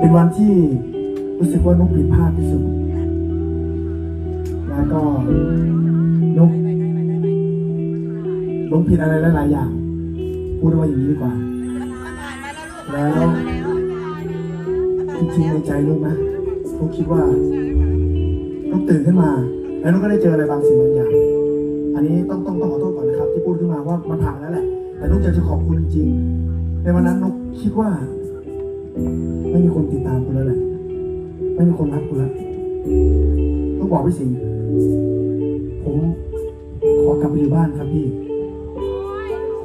เป็นวันที่รู้สึกว่านุกผิดพลาดที่สุด แล้วก็นุกนุกผิดอะไรหลายๆอย่าง พูดว่าอย่างนี้ดีกว่า แล้วจริงๆในใจนุกนะนุกคิดว่านุกตื่นขึ้นมา แล้วนุกก็ได้เจออะไรบางสิ่งบางอย่าง อันนี้ต้องต้องต้องขอโทษก่อนนะครับ ที่พูดขึ้นมาว่ามันผ่านแล้วแหละ แต่นุกอยากจะขอบคุณจริงๆในวันนั้นนุกคิดว่า ไม่มีคนติดตามคุณแล้วแหละไม่มีคนรักคุณแล้วนุกบอกพี่สิงห์ผมขอกลับไปอยู่บ้านครับพี่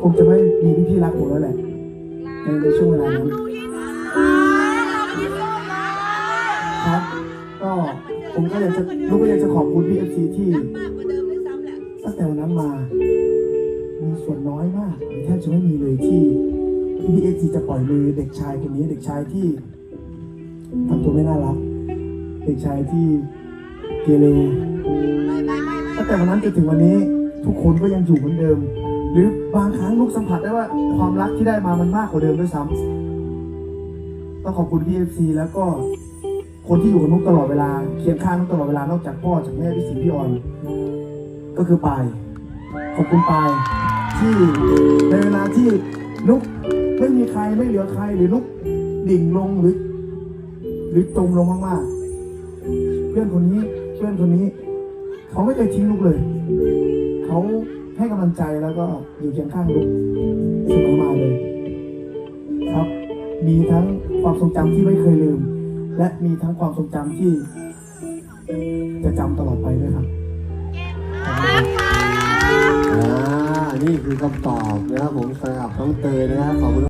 คงจะไม่มีพี่ๆรักผมแล้วแหละในในช่วงเวลานั้นครับ ก็ผมก็อยากจะนุกก็อยากจะขอบคุณพี่เอฟซีที่ตั้งแต่วันนั้นมา มีส่วนน้อยมากหรือแทบจะไม่มีเลยที่ที่ พี่เอฟซีจะปล่อยมือเด็กชายคนนี้เด็กชายที่ทำตัวไม่น่ารัก เด็กชายที่เกเรตั้งแต่วันนั้นจนถึงวันนี้ ทุกคนก็ยังอยู่เหมือนเดิม หรือบางครั้งลูกสัมผัสได้ว่าความรักที่ได้มามันมากกว่าเดิมด้วยซ้ำต้องขอบคุณพี่เอฟซีแล้วก็คนที่อยู่กับนุกตลอดเวลาเคียงข้างนุกตลอดเวลานอกจากพ่อจากแม่พี่สิงพี่ออนก็คือปายขอบคุณปายที่ในเวลาที่นุก ไม่มีใครไม่เหลือใครหรือนุกดิ่งลงหรือ หรือจมลงมากๆ เพื่อนคนนี้เพื่อนคนนี้ เขาไม่เคยทิ้งลูกเลย เขาให้กำลังใจแล้วก็อยู่เคียงข้างลูกเสมอมาเลย ครับ มีทั้งความทรงจำที่ไม่เคยลืม และมีทั้งความทรงจำที่ จะจำตลอดไปด้วยครับอ่านี่คือคำตอบนะครับผมสำหรับน้องเตยนะครับขอบคุณ